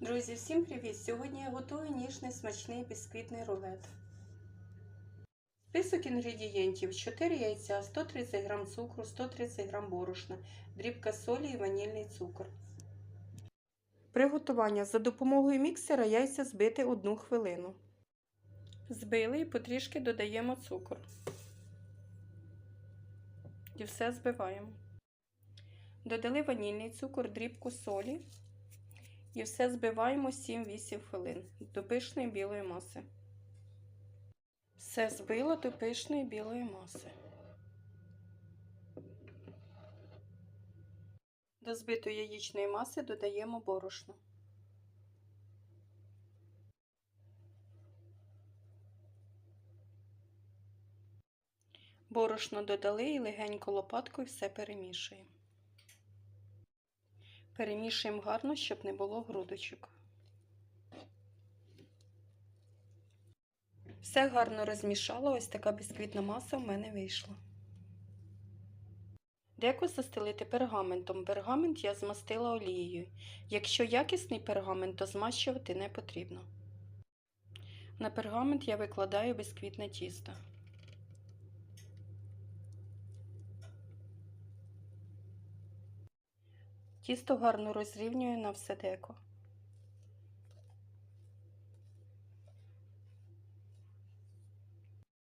Друзі, всім привіт! Сьогодні я готую ніжний смачний бісквітний рулет. Список інгредієнтів: 4 яйця, 130 г цукру, 130 г борошна, дрібка солі і ванільний цукор. Приготування за допомогою міксера яйця збити 1 хвилину. Збили і потрішки додаємо цукор. І все збиваємо. Додали ванільний цукор, дрібку солі. І все збиваємо 7-8 хвилин до пишної білої маси. Все збило до пишної білої маси. До збитої яєчної маси додаємо борошно. Борошно додали і легенько лопаткою все перемішуємо. Перемішуємо гарно, щоб не було грудочок. Все гарно розмішало, ось така бісквітна маса в мене вийшла. Деко застелити пергаментом. Пергамент я змастила олією. Якщо якісний пергамент, то змащувати не потрібно. На пергамент я викладаю бісквітне тісто. Тісто гарно розрівнюю на все деко.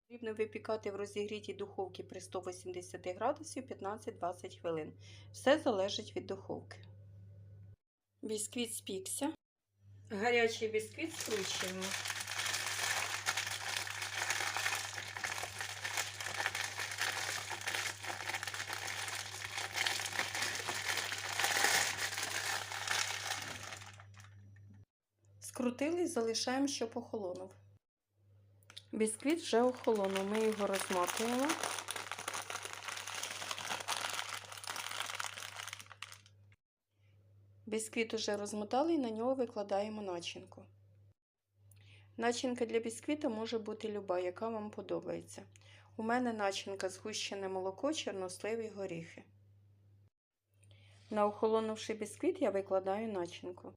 Потрібно випікати в розігрітій духовці при 180 градусів 15-20 хвилин. Все залежить від духовки. Бісквіт спікся. Гарячий бісквіт скручуємо. Скрутили і залишаємо, щоб охолонув. Бісквіт вже охолонув, ми його розматуємо. Бісквіт уже розмотали і на нього викладаємо начинку. Начинка для бісквіта може бути люба, яка вам подобається. У мене начинка згущене молоко, чорнослив і горіхи. На охолонувший бісквіт я викладаю начинку.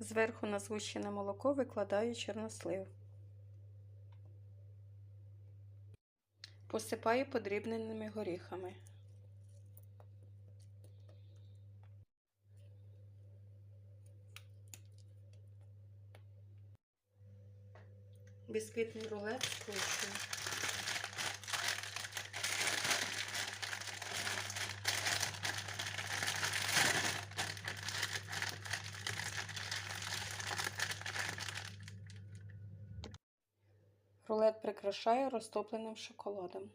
Зверху на згущене молоко викладаю чорнослив. Посипаю подрібненими горіхами. Бісквітний рулет скручую. Рулет прикрашаю розтопленим шоколадом.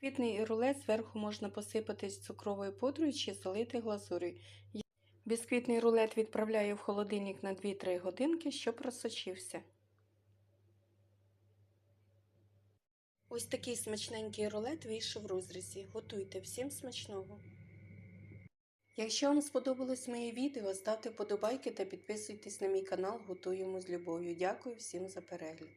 Квітний рулет зверху можна посипати з цукровою пудрою чи залити глазур'ю. Бісквітний рулет відправляю в холодильник на 2-3 годинки, щоб просочився. Ось такий смачненький рулет вийшов в розрізі. Готуйте всім смачного! Якщо вам сподобалось моє відео, ставте вподобайки та підписуйтесь на мій канал Готуємо з любов'ю. Дякую всім за перегляд.